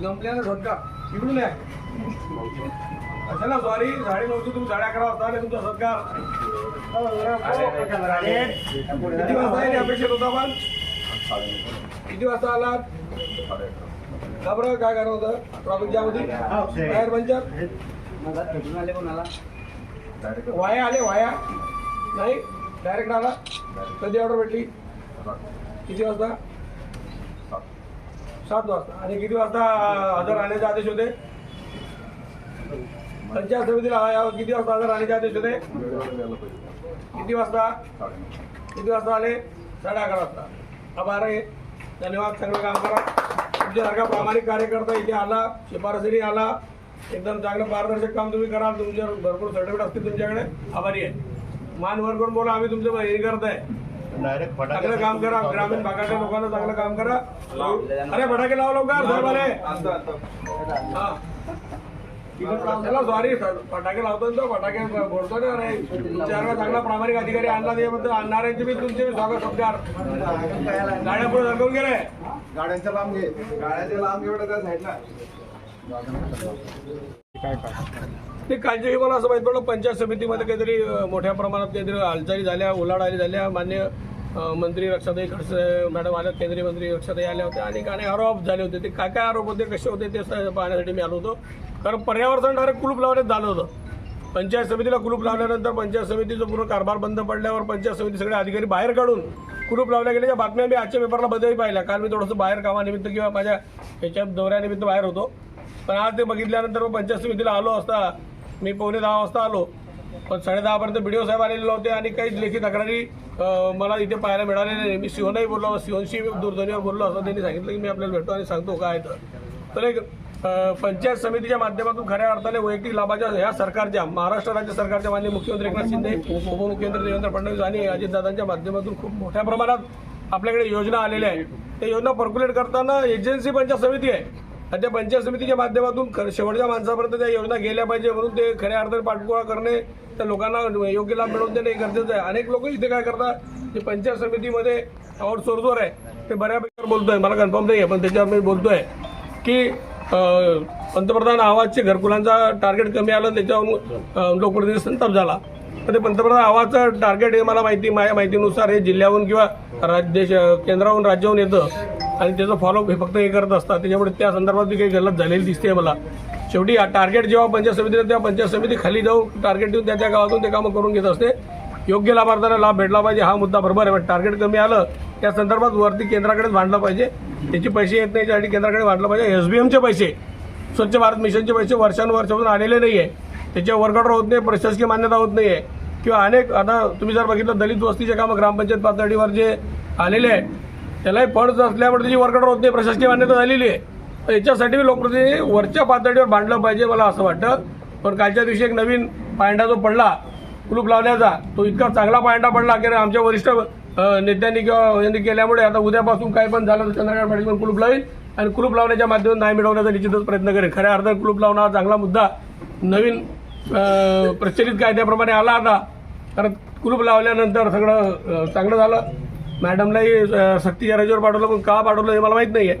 जमल्यानं सत्कार इकडून या. कशाला सॉरी साडे नऊची तुम्ही साडे अकरा वाजता आले तुमचा सत्कार किती वाजता येणे अपेक्षित होता पण किती वाजता आलात? का बरं? काय करत होतं? ट्रॉफिक जाम होती? Tyre puncture? वाया आले वाया. नाही डायरेक्ट आला. कधी ऑर्डर भेटली? किती वाजता? सात वाजता. आणि किती वाजता हजर राहण्याचे आदेश होते? पंचायत समितीला या- किती वाजता हजर राहण्याचे आदेश होते? किती वाजता? किती वाजता आले? साडे अकरा वाजता. आभार आहे. धन्यवाद. चांगलं काम करा. तुमच्यासारखा प्रामाणिक कार्यकर्ता इथे आला. शिफारसीने आला. एकदम चांगलं पारदर्शक काम तुम्ही कराल. तुमच्यावर भरपूर सर्टिफिकेट असतील तुमच्याकडे. आभारी आहे. मान वर करून बोला? आम्ही तुमचं हे करत आहे डायरेक्ट चांगलं काम करा ग्रामीण भागातल्या लोकांना चांगलं काम करा. अरे फटाके लावा लवकर साहेब हा. सॉरी फटाके लावतो ना तो फटाके फोडतो ना अरे. तुमच्यासारखा चांगला प्रामाणिक अधिकारी आणला त्याबद्दल आणणाऱ्यांचे मी तुमचे मी स्वागत सत्कार गाड्या पुढे सरकवून गेले. गाड्यांच्या लांब घे. गाड्यांच्या लांब एवढं त्या साईडला. काय ते कालच्या मला असं माहीत पडलं पंचायत समितीमध्ये काहीतरी मोठ्या प्रमाणात काहीतरी हालचाली झाल्या उलाढाली झाल्या. मान्य मंत्री रक्षाताई खडसे मॅडम आल्या केंद्रीय मंत्री रक्षाताई आल्या होत्या. आणि काही आरोप झाले होते. ते काय काय आरोप होते कसे होते ते स- पाहण्यासाठी मी आलो होतो. कारण पर्यावरण डायरेक्ट कुलूप लावण्यात झालं होतं. पंचायत समितीला कुलूप लावल्यानंतर पंचायत समितीचा पूर्ण कारभार बंद पडल्यावर पंचायत समिती सगळे अधिकारी बाहेर काढून कुलूप लावल्या गेल्याच्या बातम्या मी आजच्या पेपरला बदलही पाहिल्या. काल मी थोडंसं बाहेर कामानिमित्त किंवा माझ्या ह्याच्या दौऱ्यानिमित्त बाहेर होतो. पण आज ते बघितल्यानंतर मग पंचायत समितीला आलो असता. मी पावणे दहा वाजता आलो. पण साडेदहापर्यंत बी डी साहेब आलेले नव्हते आणि काहीच लेखी तक्रारी मला इथे पाहायला मिळाले नाही. मी सिओनही बोललो सिओनशी दूरध्वनीवर बोललो असं त्यांनी सांगितलं की मी आपल्याला भेटतो आणि सांगतो काय तर. तर एक पंचायत समितीच्या माध्यमातून खऱ्या अर्थाने वैयक्तिक लाभाच्या ह्या सरकारच्या महाराष्ट्र राज्य सरकारच्या माननीय मुख्यमंत्री एकनाथ शिंदे उपमुख्यमंत्री देवेंद्र फडणवीस आणि अजितदादांच्या माध्यमातून खूप मोठ्या प्रमाणात आपल्याकडे योजना आलेल्या आहेत. त्या योजना पर्क्युलेट करताना एजन्सी पंचायत समिती आहे. आणि त्या पंचायत समितीच्या माध्यमातून शेवटच्या माणसापर्यंत त्या योजना गेल्या पाहिजे म्हणून ते खऱ्या अर्थाने पाठपुरा करणे त्या लोकांना योग्य लाभ मिळवून देणे हे गरजेचं आहे. अनेक लोक इथे काय करतात की पंचायत समितीमध्ये आउटसोर्सवर आहे ते बऱ्यापैकी बोलतोय. मला कन्फर्म नाही आहे पण त्याच्यावर मी बोलतोय की पंतप्रधान आवाजचे घरकुलांचा टार्गेट कमी आलं त्याच्यावरून लोकप्रतिनिधी संताप झाला. तर ते पंतप्रधान आवाजचं टार्गेट हे मला माहिती माझ्या माहितीनुसार हे जिल्ह्याहून किंवा राज्य देश केंद्राहून राज्याहून येतं. आणि त्याचं फॉलोअप हे फक्त हे करत असतात. त्याच्यामुळे त्या संदर्भात बी काही गलत झालेली दिसते मला. शेवटी टार्गेट जेव्हा पंचायत समितीला तेव्हा पंचायत समिती खाली जाऊन टार्गेट देऊन त्या त्या गावातून ते कामं करून घेत असते. योग्य लाभार्थ्यांना लाभ भेटला पाहिजे हा मुद्दा बरोबर आहे. पण टार्गेट कमी आलं त्या संदर्भात वरती केंद्राकडेच भांडलं पाहिजे. त्याचे पैसे येत नाही त्यासाठी केंद्राकडे भांडलं पाहिजे. एस बी एमचे पैसे स्वच्छ भारत मिशनचे पैसे वर्षानुवर्षापासून आलेले नाही आहे त्याच्या वर्कआउट होत नाही प्रशासकीय मान्यता होत नाही आहे किंवा अनेक आता तुम्ही जर बघितलं दलित वस्तीचे कामं ग्रामपंचायत पातळीवर जे आलेले आहे त्यालाही फंड असल्यामुळे त्याची वर्कआउट होत नाही. प्रशासकीय मान्यता झालेली आहे. याच्यासाठी मी लोकप्रतिनिधी वरच्या पातळीवर भांडलं पाहिजे मला असं वाटतं. पण कालच्या दिवशी एक नवीन पायंडा जो पडला कुलूप लावण्याचा तो इतका चांगला पायंडा पडला की आमच्या वरिष्ठ नेत्यांनी किंवा यांनी केल्यामुळे आता उद्यापासून काय पण झालं तर चंद्रकांत पाटील पण कुलूप लावेल. आणि कुलूप लावण्याच्या माध्यमातून न्याय मिळवण्याचा निश्चितच प्रयत्न करेल. खऱ्या अर्थात कुलूप लावणं हा चांगला मुद्दा. नवीन प्रचलित कायद्याप्रमाणे आला आता. कारण कुलूप लावल्यानंतर सगळं चांगलं झालं. मॅडमलाही सक्तीच्या रजेवर पाठवलं पण का पाठवलं हे मला माहीत नाही आहे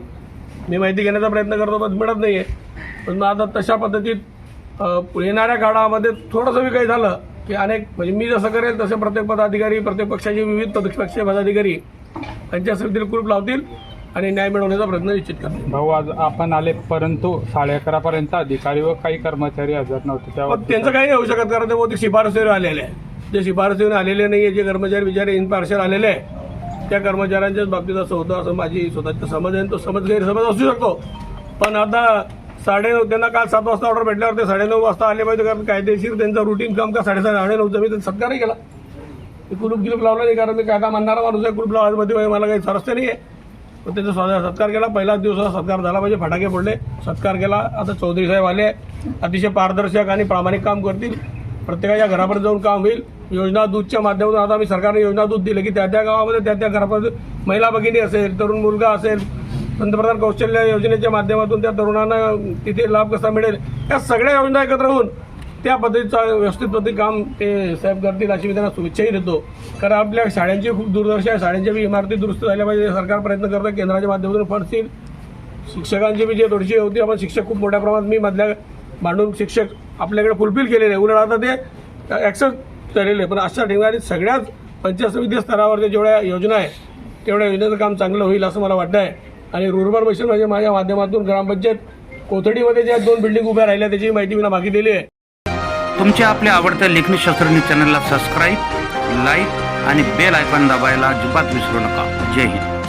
मी माहिती घेण्याचा प्रयत्न करतो पण मिळत नाही आहे पण मग आता तशा पद्धतीत येणाऱ्या काळामध्ये थोडंसं बी काही झालं की अनेक म्हणजे मी जसं करेल तसे प्रत्येक पदाधिकारी प्रत्येक पक्षाचे विविध पक्षीय पदाधिकारी त्यांच्या समितीला कुलूप लावतील आणि न्याय मिळवण्याचा प्रयत्न निश्चित करतील. भाऊ आज आपण आले परंतु साडे अकरा पर्यंत अधिकारी व काही कर्मचारी हजर नव्हते त्यावर त्यांचं काही नाही होऊ शकत कारण ते बहुतेक शिफारसीवर आलेले आहे जे शिफारसीवर आलेले नाही आहे जे कर्मचारी बिचारे इन पार्शल आलेले आहे त्या कर्मचाऱ्यांच्याच बाबतीत असं होतं असं माझी स्वतःची समज आहे आणि तो समज गैरसमज असू शकतो. पण आता साडेनऊ त्यांना काल सात वाजता ऑर्डर भेटल्यावर ते साडेनऊ वाजता आले पाहिजे कारण कायदेशीर त्यांचं रुटीन काम का साडेसात साडेनऊचं? मी त्यांचा सत्कारही केला. मी कुलूप गिलूप लावला नाही कारण मी कायदा मानणारा माणूस आहे कुलूप लावायमध्ये मला काही स्वारस्य नाही आहे पण त्याचा स्वतः सत्कार केला. पहिलाच दिवसाचा सत्कार झाला पाहिजे फटाके फोडले सत्कार केला. आता चौधरी साहेब आले अतिशय पारदर्शक आणि प्रामाणिक काम करतील. प्रत्येकाच्या घरापर्यंत जाऊन काम होईल. योजना दूधच्या माध्यमातून आता आम्ही सरकारने योजना दूध दिलं की त्या त्या गावामध्ये त्या त्या घरापर्यंत महिला भगिनी असेल तरुण मुलगा असेल पंतप्रधान कौशल्य योजनेच्या माध्यमातून त्या तरुणांना तिथे लाभ कसा मिळेल? या सगळ्या योजना एकत्र होऊन त्या पद्धतीचा व्यवस्थित पद्धती काम ते साहेब करतील अशी मी त्यांना शुभेच्छाही देतो. कारण आपल्या शाळांची खूप दुर्दर्शा आहे. शाळांच्या बी इमारती दुरुस्त झाल्या पाहिजे. सरकार प्रयत्न करतं केंद्राच्या माध्यमातून फंडतील शिक्षकांची बी जे थोडीशी होती. आपण शिक्षक खूप मोठ्या प्रमाणात मी मधल्या मांडून शिक्षक आपल्याकडे फुलफिल केलेले उलट आता ते ॲक्सेस झालेले आहे. पण अशा ठिकाणी सगळ्याच पंचायत समिती स्तरावरच्या जेवढ्या योजना आहे तेवढ्या योजनेचं काम चांगलं होईल असं मला वाटतं आहे आणि रुर्बन मिशन म्हणजे माझ्या माध्यमातून ग्रामपंचायत कोथडीमध्ये ज्या दोन बिल्डिंग उभ्या राहिल्या त्याची माहिती मी मागितलेली आहे. तुमच्या आपल्या आवडत्या लेखनी शास्त्रज्ञ चॅनलला सबस्क्राईब लाईक आणि बेल आयकॉन दाबायला अजिबात विसरू नका. जय हिंद.